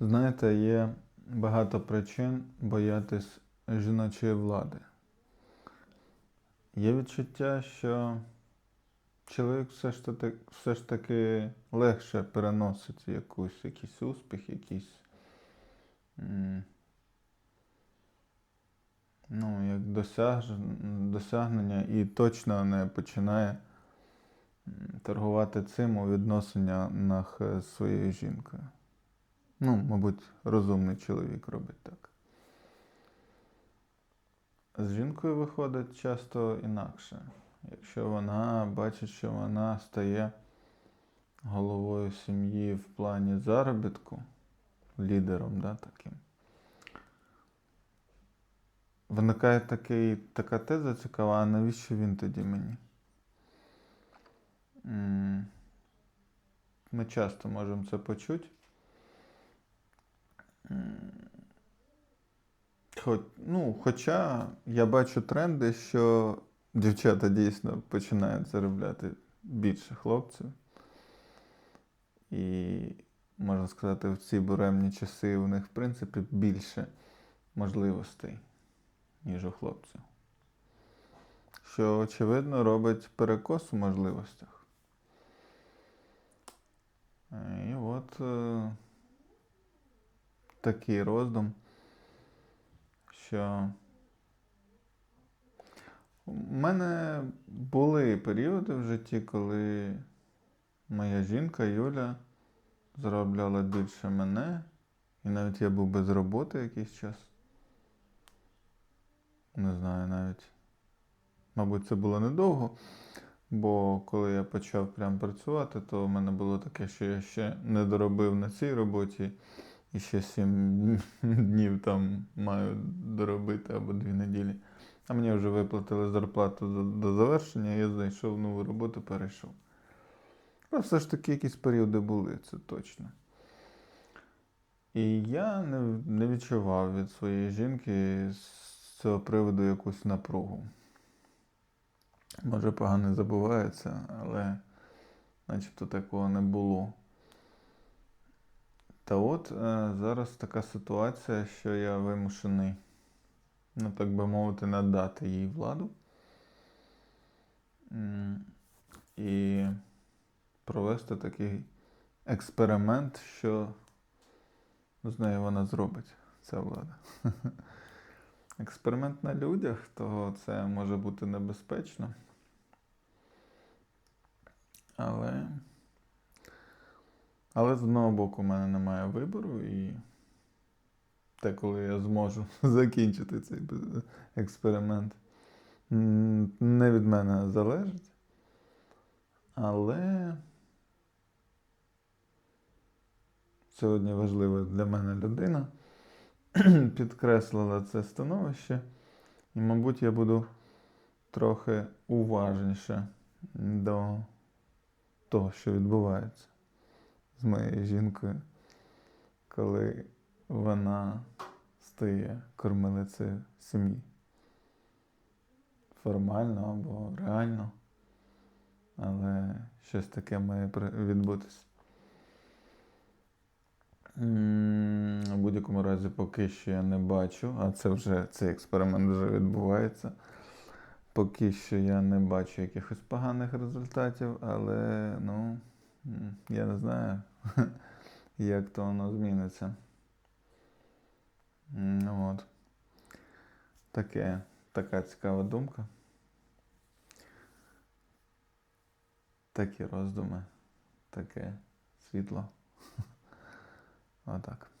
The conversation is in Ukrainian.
Знаєте, є багато причин боятись жіночої влади. Є відчуття, що чоловік все ж таки, все ж таки легше переносить якусь, якийсь успіх, якісь ну, як досяж, досягнення і точно не починає торгувати цим у відносинах з своєю жінкою. Ну, мабуть, розумний чоловік робить так. З жінкою виходить часто інакше. Якщо вона бачить, що вона стає головою сім'ї в плані заробітку, лідером, да, таким, виникає такий, така теза цікава, а навіщо він тоді мені? Ми часто можемо це почути. Ну, хоча я бачу тренди, що дівчата дійсно починають заробляти більше хлопців. І можна сказати, в ці буремні часи у них, в принципі, більше можливостей, ніж у хлопців. Що, очевидно, робить перекос у можливостях. І от е, такий роздум що у мене були періоди в житті, коли моя жінка Юля заробляла більше мене, і навіть я був без роботи якийсь час. Не знаю навіть. Мабуть, це було недовго, бо коли я почав прям працювати, то в мене було таке, що я ще не доробив на цій роботі. І ще сім днів там маю доробити або дві неділі. А мені вже виплатили зарплату до, завершення, я знайшов нову роботу, перейшов. Але все ж таки якісь періоди були, це точно. І я не, не відчував від своєї жінки з цього приводу якусь напругу. Може, погано забувається, але начебто такого не було. Та от е, зараз така ситуація, що я вимушений, ну так би мовити, надати їй владу і провести такий експеримент, що з нею вона зробить, ця влада. Експеримент на людях, то це може бути небезпечно. Але. Але з одного боку, в мене немає вибору, і те, коли я зможу закінчити цей експеримент, не від мене залежить. Але сьогодні важлива для мене людина підкреслила це становище, і, мабуть, я буду трохи уважніше до того, що відбувається з моєю жінкою, коли вона стає кормилицею сім'ї. Формально або реально. Але щось таке має відбутись. У будь-якому разі, поки що я не бачу, а це вже цей експеримент вже відбувається. Поки що я не бачу якихось поганих результатів, але ну, я не знаю, як то воно зміниться. Ну от. Таке, така цікава думка. Такі роздуми, таке світло. Отак.